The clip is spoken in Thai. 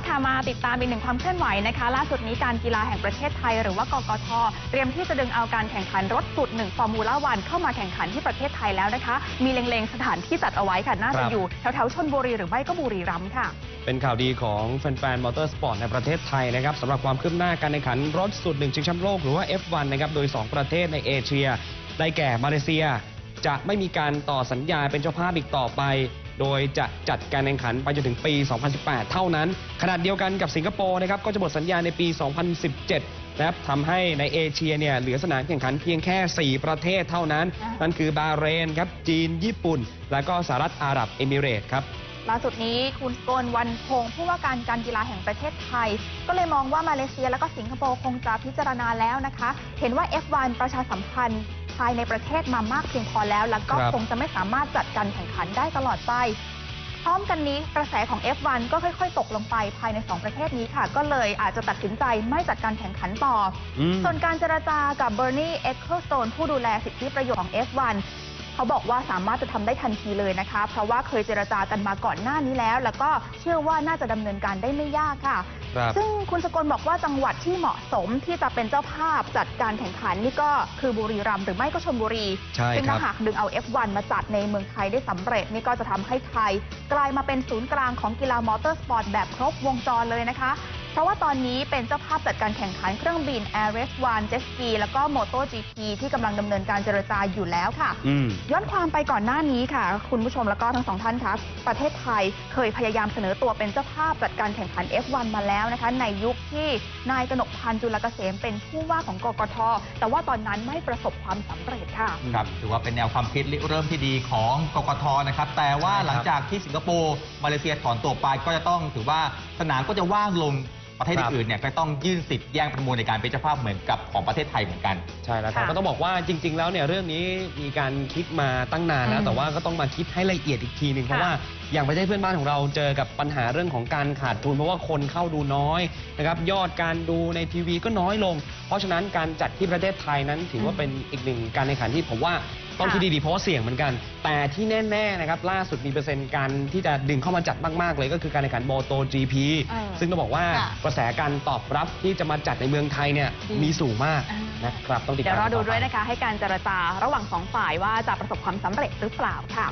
ละค่ะมาติดตามอีกหนึ่งความเคลื่อนไหวนะคะ ล่าสุดนี้การกีฬาแห่งประเทศไทย หรือว่ากกทเตรียมที่จะดึงเอาการแข่งขันรถสุดหนึ่งฟอร์มูล่าวันเข้ามาแข่งขันที่ประเทศไทยแล้วนะคะ มีเล็งๆสถานที่จัดเอาไว้ค่ะน่าคจะรับอยู่แถวๆชนบุรีหรือไม่ก็บุรีรัมย์ค่ะ เป็นข่าวดีของแฟนๆมอเตอร์สปอร์ตในประเทศไทยนะครับสำหรับความคืบหน้าการแข่งขันรถสุดหนึ่งชิงแชมป์โลกหรือว่า F1 นะครับโดย 2 ประเทศในเอเชีย ได้แก่มาเลเซีย จะไม่มีการต่อสัญญาเป็นเจ้าภาพอีกต่อไป โดยจะจัดการแข่งขันไปจนถึงปี 2018 เท่านั้น ขนาดเดียวกันกับสิงคโปร์นะครับก็จะหมดสัญญาในปี 2017 นะครับทำให้ในเอเชียเนี่ยเหลือสนามแข่งขันเพียงแค่ 4 ประเทศเท่านั้น นั่นคือบาเรนครับจีน ญี่ปุ่น และก็สหรัฐอาหรับเอมิเรตส์ครับล่าสุดนี้คุณสกลวันพงศ์ผู้ว่าการการกีฬาแห่งประเทศไทย ก็เลยมองว่ามาเลเซียและก็สิงคโปร์คงจะพิจารณาแล้วนะคะ เห็นว่า F1 ประชาสัมพันธ์ ภายในประเทศมามากเพียงพอแล้ว แล้วก็ครับคงจะไม่สามารถจัดการแข่งขันได้ตลอดไป พร้อมกันนี้กระแสของ F1 ก็ค่อยๆ ตกลงไปภายใน 2 ประเทศนี้ค่ะ ก็เลยอาจจะตัดสินใจไม่จัดการแข่งขันต่ออืมส่วนการเจรจากับเบอร์นี e เอ็กเคิลสโตนผู้ดูแลสิทธิประโยชน์ของ F1 เขาบอกว่าสามารถจะทำได้ทันทีเลยนะคะ เพราะว่าเคยเจรจากันมาก่อนหน้านี้แล้ว แล้วก็เชื่อว่าน่าจะดำเนินการได้ไม่ยากค่ะครับซึ่งคุณสกลบอกว่าจังหวัดที่เหมาะสมที่จะเป็นเจ้าภาพจัดการแข่งขันนี่ก็คือบุรีรัมย์หรือไม่ก็ชลบุรีใช่ซึ่งครัถ้าบหากดึงเอา F1 มาจัดในเมืองไทยได้สำเร็จนี่ก็จะทำให้ไทย กลายมาเป็นศูนย์กลางของกีฬามอเตอร์สปอร์ตแบบครบวงจรเลยนะคะ เพราะว่าตอนนี้เป็นเจ้าภาพจัดการแข่งขันเครื่องบิน Air Race One Jet Ski แล้วก็ MotoGP ที่กำลังดำเนินการเจรจาอยู่แล้วค่ะ อืม ย้อนความไปก่อนหน้านี้ค่ะ คุณผู้ชมแล้วก็ทั้งสองท่านคะประเทศไทยเคยพยายามเสนอตัวเป็นเจ้าภาพจัดการแข่งขัน F1 มาแล้วนะคะ ในยุคที่นายกนกพันธ์จุลเกษมเป็นผู้ว่าของกกท แต่ว่าตอนนั้นไม่ประสบความสำเร็จค่ะ ครับถือว่าเป็นแนวความคิดริเริ่มที่ดีของกกทนะครับ แต่ว่าใช่ครับหลังจากที่สิงคโปร์มาเลเซียถอนตัวไปก็จะต้องถือว่าสนามก็จะว่างลง ประเทศครับอื่นๆเนี่ยก็ต้องยื่นสิทธิ์แย่งประมูลในการเป็นเจ้าภาพเหมือนกับของประเทศไทยเหมือนกัน ใช่แล้วครับค่ะก็ต้องบอกว่าจริง ๆ แล้วเนี่ยเรื่องนี้มีการคิดมาตั้งนานแล้อืวมแต่ว่าก็ต้องมาคิดให้ละเอียดอีกทีหนึ่งเพราะค่ะว่าอย่างประเทศเพื่อนบ้านของเราเจอกับปัญหาเรื่องของการขาดทุน เพราะว่าคนเข้าดูน้อยนะครับยอดการดูในทีวีก็น้อยลง เพราะฉะนั้นการจัดที่ประเทศไทยนั้นถือว่าเป็นอีกหนึ่งการแข่งขันที่ผมว่า ต้องคิดดีๆเพราะว่าเสี่ยงเหมือนกัน แต่ที่แน่ๆนะครับล่าสุดมีเปอร์เซ็นต์การที่จะดึงเข้ามาจัดมากๆเลย ก็คือการแข่งขันโมโต GP เออซึ่งต้องบอกว่าค่ะ กระแสการตอบรับที่จะมาจัดในเมืองไทยเนี่ยดีมีสูงมากอ่านนะครับต้องติดเดี๋ยตาวมรอดูต่อไปด้วยนะคะ ให้การเจรจาระหว่างสองฝ่ายว่าจะประสบความสำเร็จหรือเปล่าค่ะ